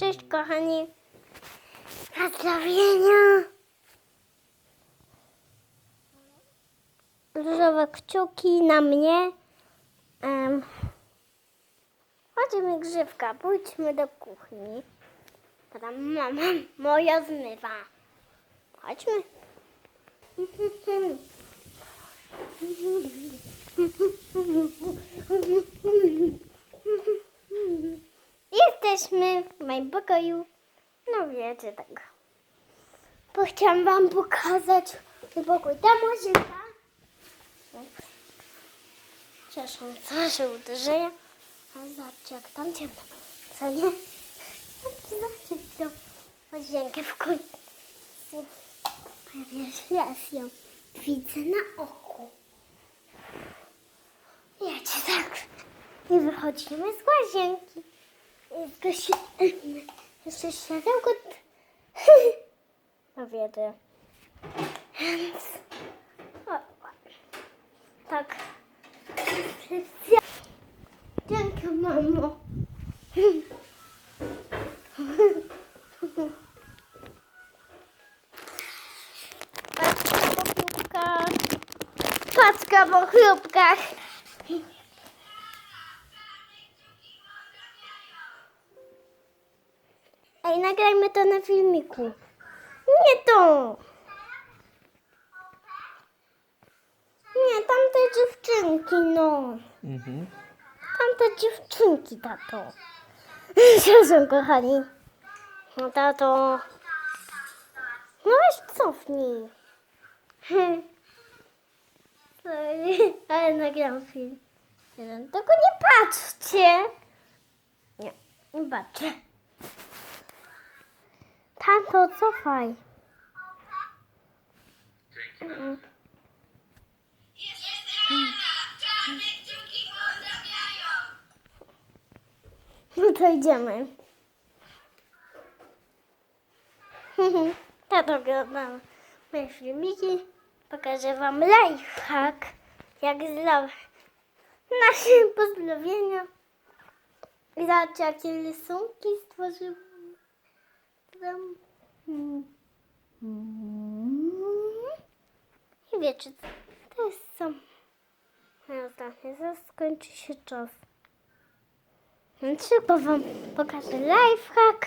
Cześć kochani. Pozdrowienia. Różowe kciuki na mnie. Um, chodźmy grzywka, pójdźmy do kuchni. Tam mama moja zmywa. Chodźmy. Jesteśmy w moim pokoju. No wiecie tak. Bo chciałam wam pokazać mój pokój. Ta muzyka. Ciesząca, że uderzenia. A zobaczcie jak tam ciemno. Co nie? Zobaczcie tą łazienkę w końcu. Pierwszy raz widzę na oku. Wiecie tak. I wychodzimy z łazienki. Się... Jeszcze światełko... No wiedzę. Tak. Dzięki, mamo. Paczka po chlubkach. Paczka po chlubkach. Nagrajmy to na filmiku. Nie to. Nie, tamte dziewczynki, no. Mhm. Tamte dziewczynki, tato. Przepraszam, kochani. No, tato. No weź cofnij. Sorry, Ale nagram film. Tylko nie patrzcie. Nie, nie patrzę. Tato, cofaj. No to idziemy. Tato oglądam moje filmiki. Pokażę wam lifehack, jak zrobić nasze pozdrowienia. I zobaczcie, jakie rysunki stworzyłam. Mm. I wiecie, co? to jest moje ostatnie. Zaraz skończy się czas. Szybko wam pokażę lifehack.